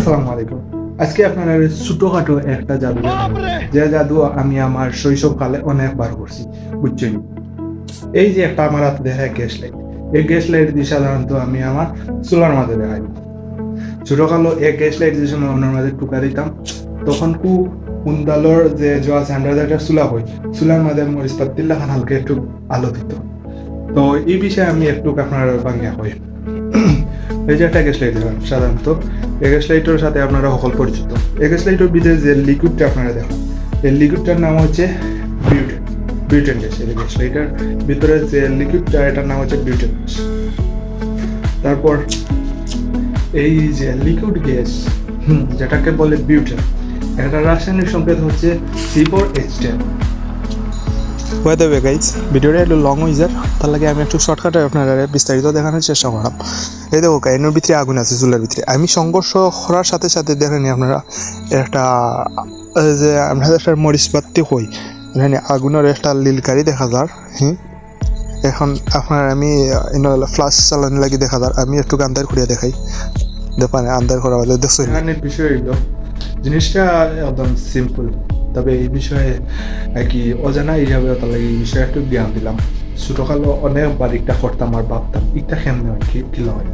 আসসালামু আলাইকুম। আজকে আপনারা ছোটখাটো একটা জাদু যে জাদু আমি আমার শৈশবকালে অনেকবার করছি বুঝছেন? এই যে একটা আমার হাতে দেখায় গ্যাস লাইট এই গ্যাস লাইট দিয়ে সাধারণত আমি আমার চুলার মাঝে দেখাই। ছোটকালো এই গ্যাস লাইট যে সময় ওনার মাঝে টুকা দিতাম তখন কু কুন্দালোর যে জোয়া চুলা হই চুলার মাঝে মরিচ পাত্তির লাগান হালকা একটু আলো দিত। তো এই বিষয়ে আমি একটু আপনার বাংলা হই এই যে একটা গ্যাস লাইট দিলাম সাধারণত এই গ্যাস লাইটের সাথে আপনারা সকল পরিচিত। গ্যাস ভিতরে যে লিকুইডটা আপনারা দেখেন, এই লিকুইডটার নাম হচ্ছে বিউটেন বিউটেন গ্যাস গ্যাস ভিতরে যে লিকুইডটা, এটার নাম হচ্ছে বিউটেন গ্যাস তারপর এই যে লিকুইড গ্যাস যেটাকে বলে বিউটেন একটা রাসায়নিক সংকেত হচ্ছে সি ফোর এইচ টেন ওয়ে দেবে গাইজ ভিডিওটা একটু লং হয়ে যায় তার লাগে আমি একটু শর্টকাটে আপনারা বিস্তারিত দেখানোর চেষ্টা করলাম। এই দেখো কাইনের ভিতরে আগুন আছে, চুলের ভিতরে। আমি সংঘর্ষ করার সাথে সাথে দেখেনি আপনারা, একটা যে আমরা একটা মরিচ পাত্তি হই, এখানে আগুনের একটা লিলকারি দেখা যার হ্যাঁ এখন আপনার আমি ফ্লাশ চালানো লাগি দেখা যার। আমি একটু আন্দার করিয়া দেখাই। দেখানে আন্দার করা হলে দেখছ? বিষয় জিনিসটা একদম সিম্পল তবে এই বিষয়ে কি অজানা হিসাবে তার লাগে এই বিষয়ে একটু জ্ঞান দিলাম। ছোটকালে অনেকবার একটা করতাম আর ভাবতাম একটা খেমনে হয়, কি হয়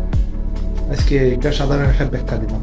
আজকে এটা সাধারণ একটা ব্যাখ্যা দিলাম।